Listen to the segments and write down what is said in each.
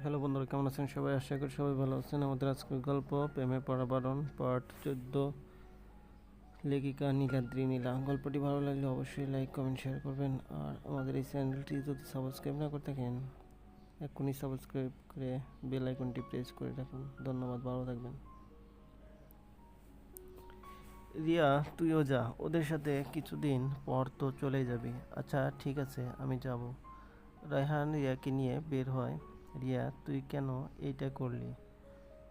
Hello বন্ধুরা, কেমন আছেন সবাই? আশা করি সবাই ভালো আছেন। আমাদের আজকের গল্প, প্রেমে পড়া বারণ, পার্ট চোদ্দ। লেখিকা নীলাদ্রি নীলা। গল্পটি ভালো লাগলে অবশ্যই লাইক কমেন্ট শেয়ার করবেন। আর আমাদের এই চ্যানেলটি যদি সাবস্ক্রাইব না করে থাকেন, এক্ষুনি সাবস্ক্রাইব করে বেল আইকনটি প্রেস করে রাখুন। ধন্যবাদ, ভালো থাকবেন। রিয়া, তুইও যা, ওদের সাথে কিছুদিন পর তো চলে যাবি। আচ্ছা ঠিক আছে, আমি যাব। রায়হান রিয়াকে নিয়ে বের হয়। রিয়া, তুই কেন এইটা করলি?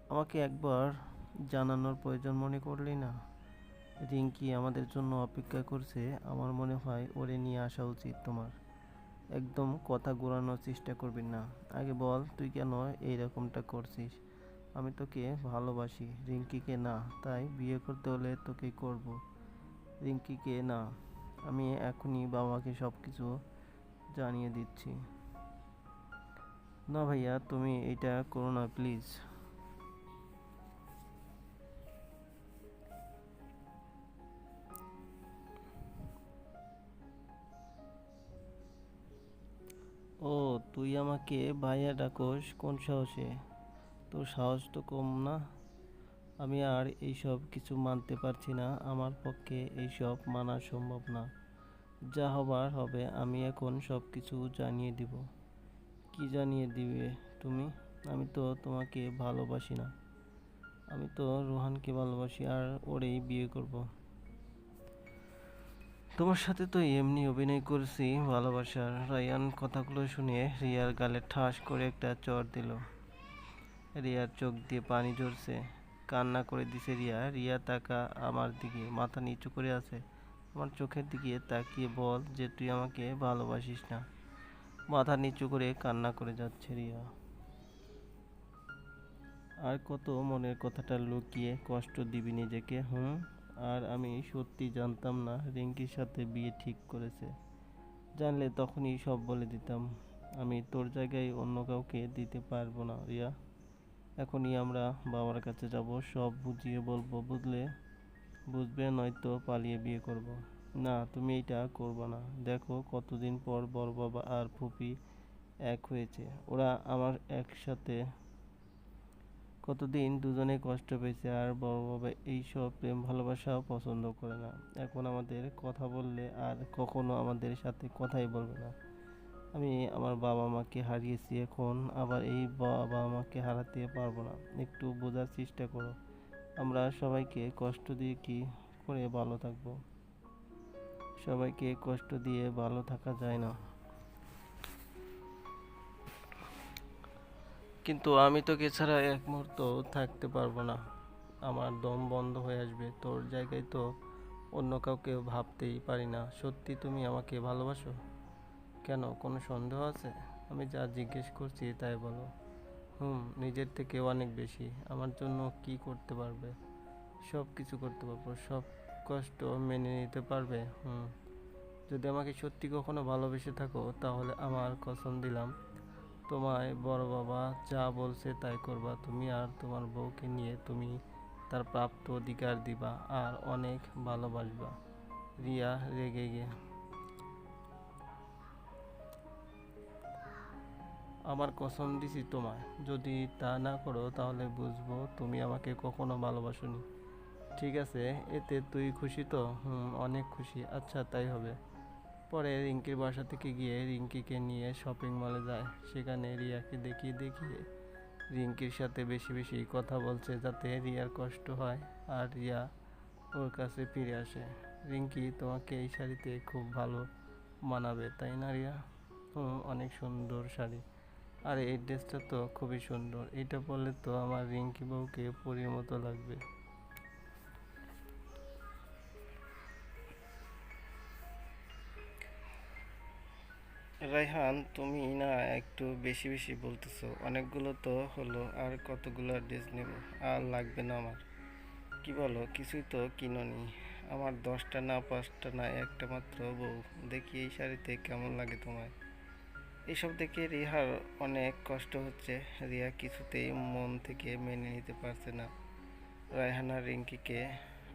আমাকে একবার জানানোর প্রয়োজন মনে করলি না? রিঙ্কি আমাদের জন্য অপেক্ষা করছে, আমার মনে হয় ওরে নিয়ে আসা উচিত তোমার। একদম কথা ঘোরানোর চেষ্টা করবি না। আগে বল, তুই কেন এই রকমটা করছিস? আমি তোকে ভালোবাসি। রিঙ্কিকে না, তাই বিয়ে করতে হলে তোকে করব। রিঙ্কিকে না, আমি এখনই বাবাকে সব কিছু জানিয়ে দিচ্ছি। না ভাইয়া, তুমি এটা করো না প্লিজ ও, তুই আমাকে ভাইয়া ডাকোস? কোন সাহসে? তোর সাহস তো কম না। আমি আর এইসব কিছু মানতে পারছি না। আমার পক্ষে এইসব মানা সম্ভব না। যা হবার হবে, আমি এখন সব কিছু জানিয়ে দিব। কি জানিয়ে দিবে তুমি? আমি তো তোমাকে ভালোবাসি না। আমি তো রোহানকে ভালোবাসি আর ওরেই বিয়ে করব। তোমার সাথে তো এমনি অভিনয় করছি, ভালোবাসার। রায়ান কথাগুলো শুনে রিয়ার গালে ঠাস করে একটা চর দিল। রিয়ার চোখ দিয়ে পানি ঝরছে। কান্না করে দিছে রিয়া। রিয়া তাকা আমার দিকে, মাথা নিচু করে আছে। আমার চোখের দিকে তাকিয়ে বল যে তুই আমাকে ভালোবাসিস না। মাথা নিচু করে কান্না করে যাচ্ছে রিয়া। আর কত মনের কথাটা লুকিয়ে কষ্ট দিবি নিজেকে, হুম? আর আমি সত্যি জানতাম না রিঙ্কির সাথে বিয়ে ঠিক করেছে। জানলে তখনই সব বলে দিতাম, আমি তোর জায়গায় অন্য কাউকে দিতে পারব না রিয়া। এখনই আমরা বাবার কাছে যাব, সব বুঝিয়ে বলব, বুঝলে বুঝবে নয়তো পালিয়ে বিয়ে করব। না, তুমি এটা করবে না। দেখো কতদিন পর বড় বাবা আর ফুপি এক হয়েছে। ওরা আমার একসাথে কতদিন দুজনে কষ্ট পেয়েছে আর বড় বাবা এইসব প্রেম ভালোবাসাও পছন্দ করে না। এখন আমাদের কথা বললে আর কখনো আমাদের সাথে কথাই বলবে না। আমি আমার বাবা মাকে হারিয়েছি, এখন আবার এই বাবা মাকে হারাতে পারব না। একটু বোঝার চেষ্টা করো। আমরা সবাইকে কষ্ট দিয়ে কি করে ভালো থাকব? সবাইকে কষ্ট দিয়ে ভালো থাকা যায় না। কিন্তু আমি তোকে ছাড়া এক মুহূর্ত থাকতে পারব না। আমার দম বন্ধ হয়ে আসবে। তোর জায়গায় তো অন্য কাউকে ভাবতেই পারি না। সত্যি তুমি আমাকে ভালোবাসো? কেন, কোনো সন্দেহ আছে? আমি যা জিজ্ঞেস করছি তাই বলো। হুম, নিজের থেকে অনেক বেশি। আমার জন্য কি করতে পারবে? সব কিছু করতে পারব, সব কষ্ট মেনে নিতে পারবে, হুম। যদি আমাকে সত্যি কখনো ভালোবেসে থাকো, তাহলে আমার কসম দিলাম। তোমায় বড় বাবা যা বলছে তাই করবা তুমি, আর তোমার বউকে নিয়ে তুমি তার প্রাপ্ত অধিকার দিবা, আর অনেক ভালোবাসবা। রিয়া, রেগে গে। আমার কসম দিছি তোমায়। যদি তা না করো, তাহলে বুঝব তুমি আমাকে কখনো ভালোবাসোনি। ঠিক আছে, এতে তুই খুশি তো? হুম, অনেক খুশি। আচ্ছা তাই হবে। পরে রিঙ্কির বাসা থেকে গিয়ে রিঙ্কিকে নিয়ে শপিং মলে যায়। সেখানে রিয়াকে দেখিয়ে দেখিয়ে রিঙ্কির সাথে বেশি বেশি কথা বলছে যাতে রিয়ার কষ্ট হয় আর রিয়া ওর কাছে ফিরে আসে। রিঙ্কি তোমাকে এই শাড়িতে খুব ভালো মানাবে, তাই না রিয়া? হুম, অনেক সুন্দর শাড়ি। আর, এই ড্রেসটা তো খুবই সুন্দর। এটা পরলে তো আমার রিঙ্কি বউকে পরীর মতো লাগবে। রাইহান, তুমি না একটু বেশি বেশি বলতেছো। অনেকগুলো তো হলো, আর কতগুলো ড্রেস নেব? আর লাগবে না আমার। কি বলো, কিছুই তো কিনোনি। আমার দশটা না, পাঁচটা না, একটা মাত্র বউ। দেখি এই শাড়িতে কেমন লাগে তোমায়। এসব দেখে রিহার অনেক কষ্ট হচ্ছে। রিয়া কিছুতেই মন থেকে মেনে নিতে পারছে না। রায়হানা রিঙ্কিকে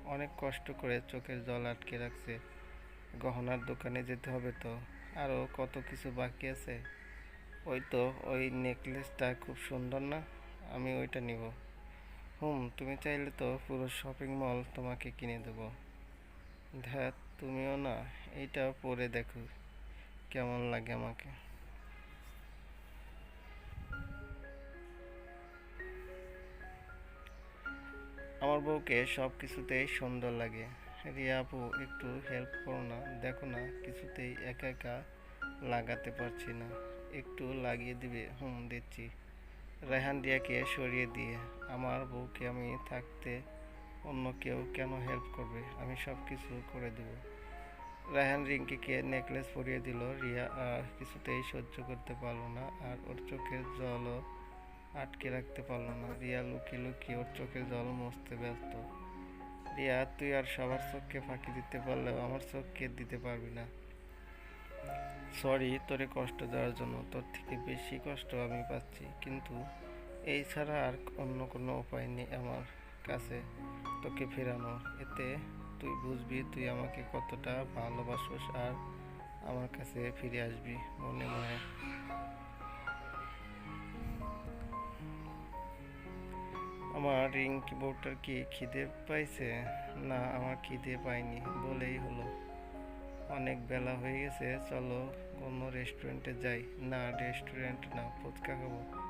অনেক কষ্ট করে চোখের জল আটকে রাখছে। গহনার দোকানে যেতে হবে তো। আরও কত কিছু বাকি আছে, ওই তো ওই নেকলেসটা খুব সুন্দর না, আমি ওইটা নিব। হুম, তুমি চাইলে তো পুরো শপিং মল তোমাকে কিনে দেবো। ধ্যাত তুমিও না এইটা পরে দেখো, কেমন লাগে আমাকে। আমার বউকে সব কিছুতেই সুন্দর লাগে। রিয়া আপু, একটু হেল্প করো না। দেখো না, কিছুতেই একা একা লাগাতে পারছি না। একটু লাগিয়ে দিবে? হুম, দিচ্ছি। রায়হান রিয়াকে সরিয়ে দিয়ে, আমার বউকে আমি থাকতে অন্য কেউ কেন হেল্প করবে? আমি সব কিছু করে দেব। রায়হান রিঙ্কিকে নেকলেস পরিয়ে দিল। রিয়া আর কিছুতেই সহ্য করতে পারল না আর ওর চোখের জলও আটকে রাখতে পারল না। রিয়া লুকিয়ে লুকিয়ে ওর চোখের জল মুছতে ব্যস্ত। রিয়া তুই আর সবার চোখকে ফাঁকি দিতে পারলেও আমার চোখকে দিতে পারবি না। সরি তোরে কষ্ট দেওয়ার জন্য, তোর থেকে বেশি কষ্ট আমি পাচ্ছি, কিন্তু এই ছাড়া আর অন্য কোনো উপায় নেই আমার কাছে, তোকে ফেরানো। এতে তুই বুঝবি, তুই আমাকে কতটা ভালোবাসোস আর আমার কাছে ফিরে আসবি, মনে মনে। আমার রিং কিবোর্ডটার কি খিদে পাইছে? না, আমার খিদে পাইনি, বলেই হলো। অনেক বেলা হয়ে গেছে, চলো কোনো রেস্টুরেন্টে যাই। না রেস্টুরেন্ট না, ফুচকা খাব।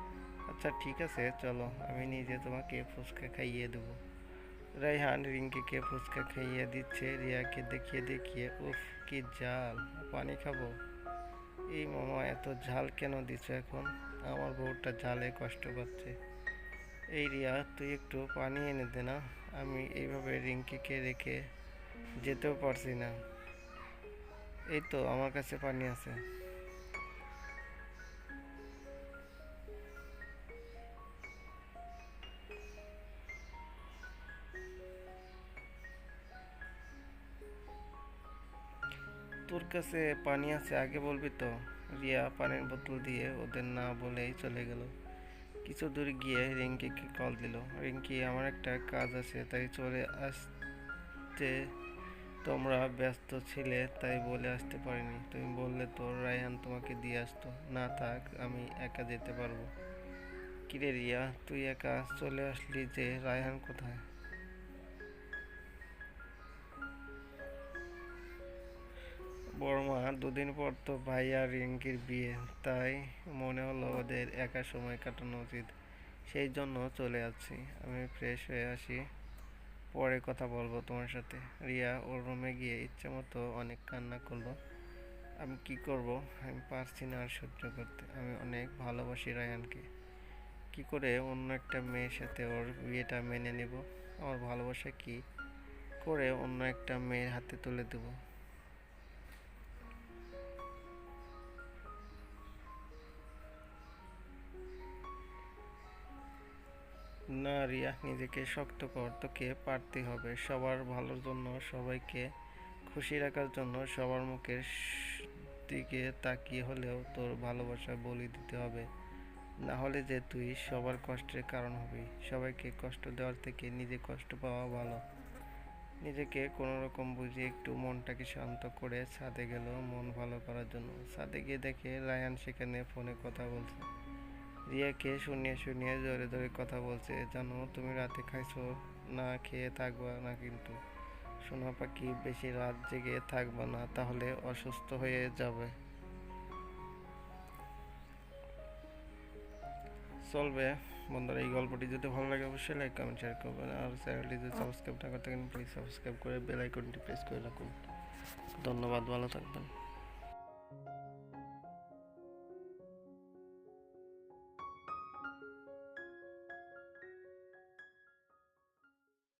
আচ্ছা ঠিক আছে, চলো, আমি নিজে তোমাকে ফুচকা খাইয়ে দেবো। রাইহান রিঙ্কিকে ফুচকা খাইয়ে দিচ্ছে, রিয়াকে দেখিয়ে দেখিয়ে, উফ, কি ঝাল, পানি খাব? এই মামা এত ঝাল কেন দিচ্ছ এখন? আমার বউটা ঝালে কষ্ট পাচ্ছে। এই রিয়া, তুই একটু পানি এনে দে না। আমি এইভাবে রিঙ্কিকে রেখে যেতেও পারছি না। এই তো, আমার কাছে পানি আছে। তোর কাছে পানি আছে, আগে বলবি তো। রিয়া পানির বোতল দিয়ে ওদের না বলেই চলে গেল। কিছু দূর গিয়ে রিঙ্কিকে কল দিল। রিঙ্কি, আমার একটা কাজ আছে, তাই চলে আসতে তোমরা ব্যস্ত ছিলে, তাই বলে আসতে পারিনি। তুমি বললে তো রায়হান তোমাকে দিয়ে আসতো। না থাক, আমি একা যেতে পারব। কিরে রিয়া, তুই একা চলে আসলি যে, রায়হান কোথায়? বড়মা দুদিন পর তো ভাই আর রিঙ্কির বিয়ে, তাই মনে হলো ওদের একা সময় কাটানো উচিত। সেই জন্য চলে আসছি আমি ফ্রেশ হয়ে আসি। পরে কথা বলব তোমার সাথে। রিয়া, ওর রুমে গিয়ে ইচ্ছে মতো অনেক কান্না করল। আমি কি করব? আমি পারছি না আর সহ্য করতে। আমি অনেক ভালোবাসি রায়ানকে। কি করে অন্য একটা মেয়ের সাথে ওর বিয়েটা মেনে নেব? আমার ভালোবাসা কি? করে অন্য একটা মেয়ের হাতে তুলে দেবো। রিয়া নিজেকে শক্ত কর, তোকে পারতে হবে। সবার ভালোর জন্য, সবাইকে খুশি রাখার জন্য সবার মুখের দিকে তাকিয়ে হলেও তোর ভালোবাসা বলি দিতে হবে। না হলে যে তুই সবার কষ্টের কারণ হবি। সবাইকে কষ্ট দেওয়ার থেকে নিজে কষ্ট পাওয়া ভালো। নিজেকে কোনো রকম বুঝিয়ে একটু মনটাকে শান্ত করে ছাদে গেল মন ভালো করার জন্য। ছাদে গিয়ে দেখে রায়ান সেখানে ফোনে কথা বলছে। রিয়াকে শুনিয়ে শুনিয়ে জোরে জোরে কথা বলছে জানো, তুমি রাতে খাইছো না খেয়ে থাকবা না কিন্তু। সোনা পাখি, বেশি রাত জেগে থাকবা না, তাহলে অসুস্থ হয়ে যাবে। চলবে। বন্ধুরা, এই গল্পটি যদি ভালো লাগে, অবশ্যই লাইক কমেন্ট শেয়ার করবেন। আর চ্যানেলটি যদি সাবস্ক্রাইব না করতে থাকেন প্লিজ সাবস্ক্রাইব করে বেল আইকনটি প্রেস করে রাখুন। ধন্যবাদ, ভালো থাকবেন।